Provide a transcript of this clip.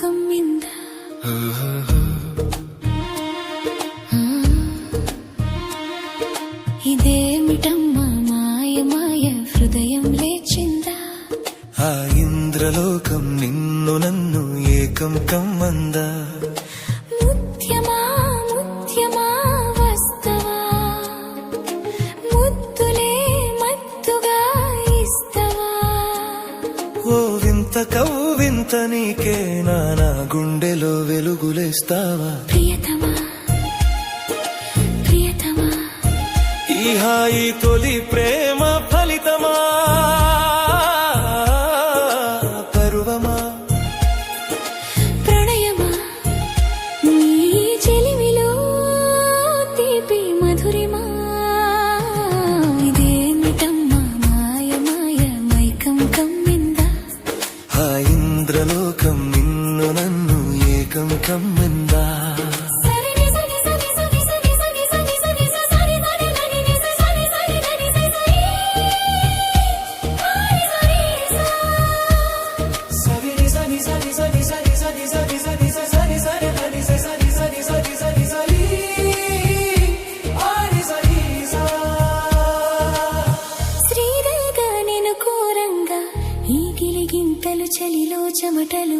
കമ്മിന്ത ఇదేమిటమ్మ మాయ మాయ హృదయం లేచిందా? ఆ ఇంద్రలోకం నిన్ను నన్ను ఏకం కమ్మందా? ముత్యమా ముత్యమా వస్తవా? ముద్దులే మత్తుగా ఇస్తవా? ఓ వింత కవ్వు వింత నీకే నానా గుండెలో వెలుగులేస్తావా? ఈ హాయి తొలి ప్రేమ ఇంద్రలోకం నిన్ను నన్ను ఏకం కమ్మిందా? జింకలు చలిలో చెమటలు